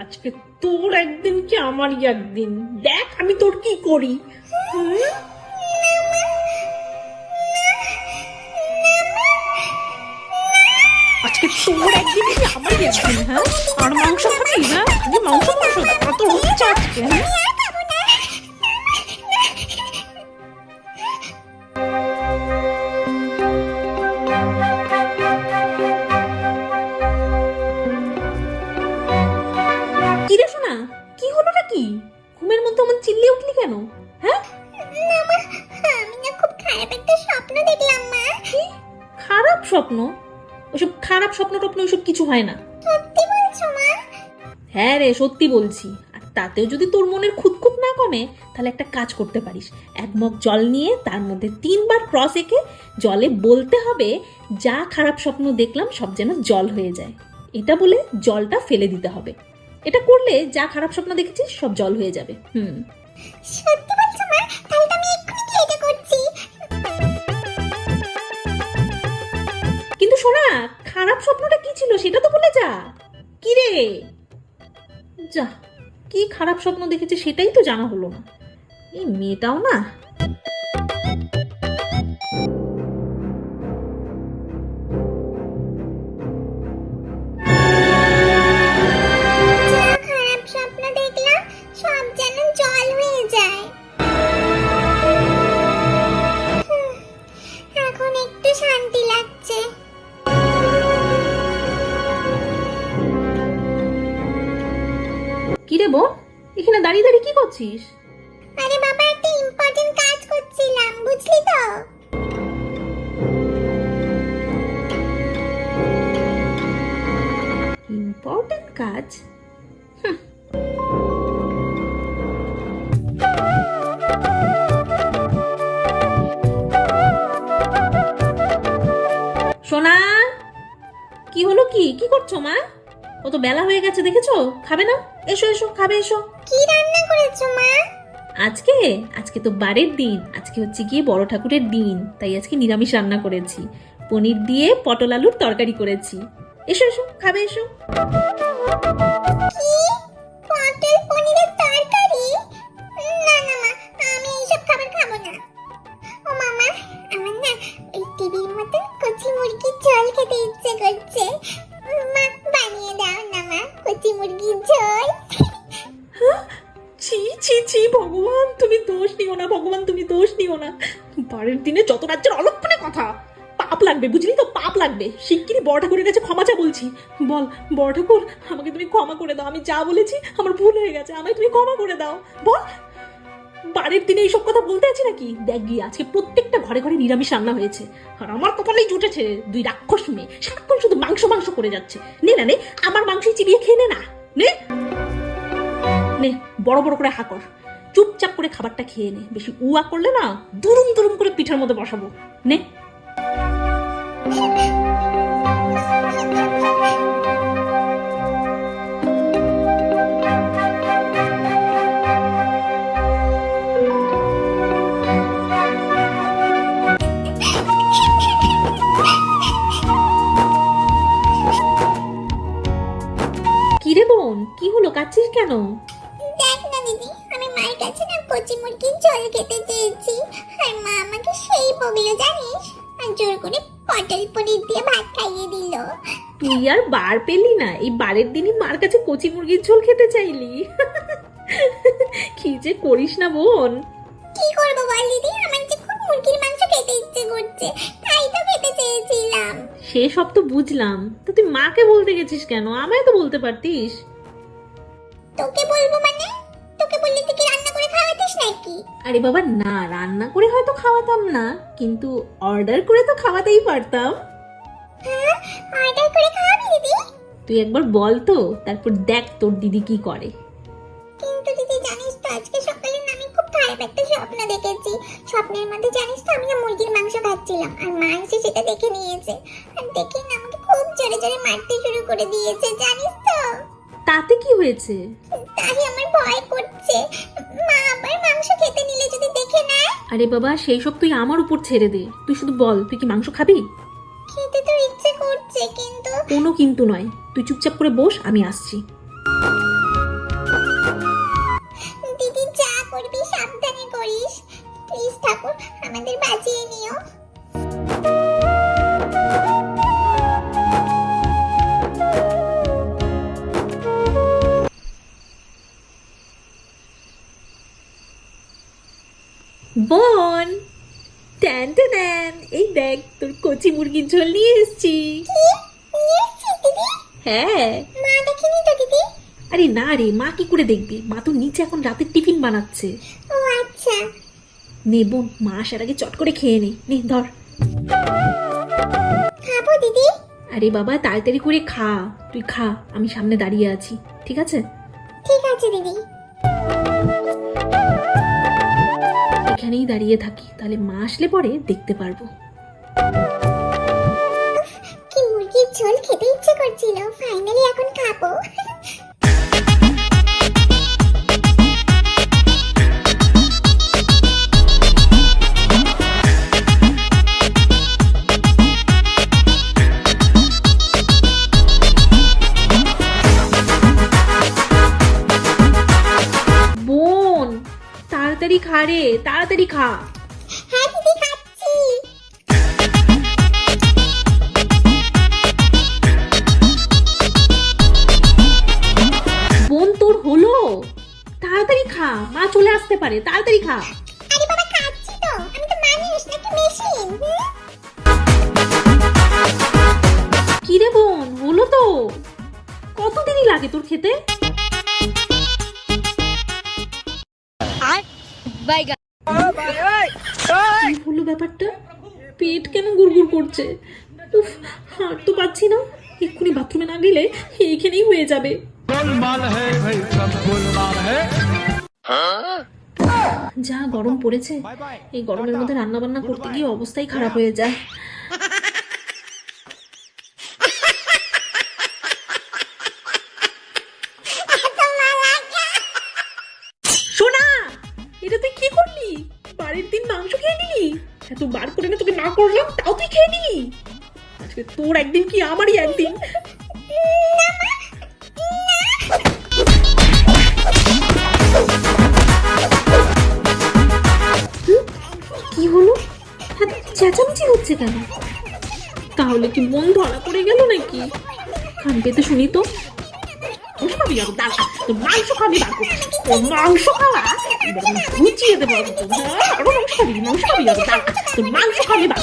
আজকে তোর একদিন কি আমারই একদিন দেখ আমি তোর কি করি? আজকে তোর একদিন কি আমারই একদিন হ্যাঁ আর মাংস খাবি হ্যাঁ মাংস মাংস কত হচ্ছে আজকে হ্যাঁ? কেন? হ্যাঁ? না মা আমি না খুব খারাপ একটা স্বপ্ন দেখলাম মা। খারাপ স্বপ্ন? ওসব খারাপ স্বপ্ন টপ্ন ওসব কিছু হয় না। সত্যি বলছো মা? হ্যাঁ রে সত্যি বলছি। আর তাতেও যদি তোর মনের খুঁতখুত না কমে তাহলে একটা কাজ করতে পারিস। এক মগ জল নিয়ে তার মধ্যে তিনবার ক্রস এঁকে জলে বলতে হবে যা খারাপ স্বপ্ন দেখলাম সব যেন জল হয়ে যায়। এটা বলে জলটা ফেলে দিতে হবে। এটা করলে যা খারাপ স্বপ্ন দেখেছিস সব জল হয়ে যাবে। হুম। সত্যি বলছো, মা? তাহলে আমি এক্ষুনি গিয়ে এটা করছি। কিন্তু শোনা খারাপ স্বপ্নটা কি ছিল সেটা তো বলে যা। কি রে? যা, কি খারাপ স্বপ্ন দেখেছে সেটাই তো জানা হলো না। এই মেয়েটাও না কি রে বোন এখানে দাঁড়িয়ে দাঁড়িয়ে কি করছিস? আরে বাবা একটা ইম্পর্টেন্ট কাজ করছিলাম বুঝলি তো? ইম্পর্টেন্ট কাজ। সোনা কি হলো কি? কি করছ মা? কত বেলা হয়ে গেছে দেখেছ? খাবে না? এসো এসো খাবে এসো। কি রান্না করেছ মা? আজকে? আজকে তো বারের দিন। আজকে হচ্ছে গিয়ে বড় ঠাকুরের দিন। তাই আজকে নিরামিষ রান্না করেছি। পনির দিয়ে পটল আলুর তরকারি করেছি। এসো এসো খাবে এসো। ছি ছি ছি, ভগবান, তুমি দোষ নিও না, ভগবান, তুমি দোষ নিও না। বারের দিনে যত রাজ্যের অলক্ষণে কথা, পাপ লাগবে, বুঝলি তো? পাপ লাগবে। শিগগিরই বড় ঠাকুরের কাছে ক্ষমা চা বলছি। বল বড় ঠাকুর আমাকে তুমি ক্ষমা করে দাও। আমি যা বলেছি, আমার ভুল হয়ে গেছে। আমায় তুমি ক্ষমা করে দাও। বল, বারের দিনে এইসব কথা বলতে আছি নাকি? দেখ গিয়ে, আজকে প্রত্যেকটা ঘরে ঘরে নিরামিষ রান্না হয়েছে। আর আমার কপালেই জুটেছে দুই রাক্ষস মেয়ে। সারাক্ষণ শুধু মাংস মাংস করে যাচ্ছে। নে না, নে, আমার মাংসই চিবিয়ে খেয়ে নে না। নে। নে, বড় বড় করে হাকর চুপচাপ করে খাবারটা খেয়ে নে। বেশি উয়া করলে না দুরুম দুরুম করে পিঠার মধ্যে বসাবো। নে। কি রে বোন, কি হলো? কাচ্ছিস কেন? মুরগির ঝোল খেতে চেয়েছি। আর মা আমাকে সেই বগলো জানিস? আর জোর করে পটল পনির দিয়ে ভাত খাইয়ে দিল। তুই আর বার পেলি না এই বারের দিনই মার কাছে কচি মুরগির ঝোল খেতে চাইলি। কি যে করিস না বোন। কি করব বল দিদি? আমার যে খুব মুরগির মাংস খেতে ইচ্ছে করছে তাই তো খেতে চেয়েছিলাম। সে সব তো বুঝলাম। তো তুই মাকে বলতে গেছিস কেন? আমায় তো বলতে পারতিস। তোকে বলব মানে? তোকে বললে তুই কি রান্না খাওয়াতিস নাকি? আরে বাবা না রান্না করে হয়তো খাওয়াতাম না কিন্তু অর্ডার করে তো খাওয়াতেই পারতাম। হ্যাঁ অর্ডার করে খাওয়াবি দিদি? তুই একবার বল তো তারপর দেখ তোর দিদি কি করে। কিন্তু দিদি জানিস তো আজকে সকালে না আমি খুব খারাপ একটা স্বপ্ন দেখেছি। স্বপ্নের মধ্যে জানিস তো আমি না মুরগির মাংস খাচ্ছিলাম আর মা এসে সেটা দেখে নিয়েছে। আর দেখে না আমাকে খুব জোরে জোরে মারতে শুরু করে দিয়েছে জানিস তাতে কি হয়েছে? তাই আমার ভয় করছে। মা আবার মাংস খেতে নিলে যদি দেখে নেয়? আরে বাবা সেই সব তুই আমার উপর ছেড়ে দে। তুই শুধু বল তুই কি মাংস খাবি? খেতে তো ইচ্ছে করছে কিন্তু কোনো কিন্তু নয়। তুই চুপচাপ করে বস আমি আসছি। দিদি যা করবি সাবধানে করিস। প্লিজ ঠাকুর আমাদের বাঁচিয়ে নিও। কচি মুরগির ঝোল নিয়ে এসেছি। হ্যাঁ। মা দেখেনি তো দিদি? আরে না রে মা কি করে দেখবে? মা তো নিচে এখন রাতের টিফিন বানাচ্ছে। ও আচ্ছা। নে বোন মা আসার আগে চট করে খেয়ে নে। নে ধর। খাব দিদি? আরে বাবা তাড়াতাড়ি করে খা। তুই খা আমি সামনে দাঁড়িয়ে আছি। ঠিক আছে? ঠিক আছে দিদি। এখানেই দাঁড়িয়ে থাকি, তাহলে মা আসলে পরে দেখতে পারব। কি মুরগির ঝোল খেতে ইচ্ছে করছিল ফাইনালি এখন খাব। খা রে তাড়াতাড়ি খা। হ্যাঁ দিদি খাচ্ছি। বোন তোর হলো? তাড়াতাড়ি খা মা চলে আসতে পারে তাড়াতাড়ি খা। আরে বাবা খাচ্ছি তো। আমি তো মানুষ নাকি মেশিন? কি রে বোন হলো তো। কতদিনই লাগে তোর খেতে? বাই কি হলো ব্যাপারটা? পেট কেন গুড়গুড় করছে? উফ, হাঁট তো পাচ্ছি না। এক্ষুনি বাথরুমে না গেলে এখানেই হয়ে যাবে। যা গরম পড়েছে, এই গরমের মধ্যে রান্না বান্না করতে গিয়ে অবস্থাই খারাপ হয়ে যায়। করলাম তাও তুই খেয়ে নিলি? আজকে তোর একদিন কি আমারই একদিন? কি হলো? চেঁচামেচি হচ্ছে কেন? তাহলে কি মন ধরা পড়ে গেল নাকি? কান পেতে শুনি তো। আর দাঁড়া তোর মাংস খাবি কর। তোর মাংস খাওয়া ঘুচিয়ে দেবো। হ্যাঁ, মাংস খাবি মাংস খাবি দাঁড়া তোর মাংস খাবি না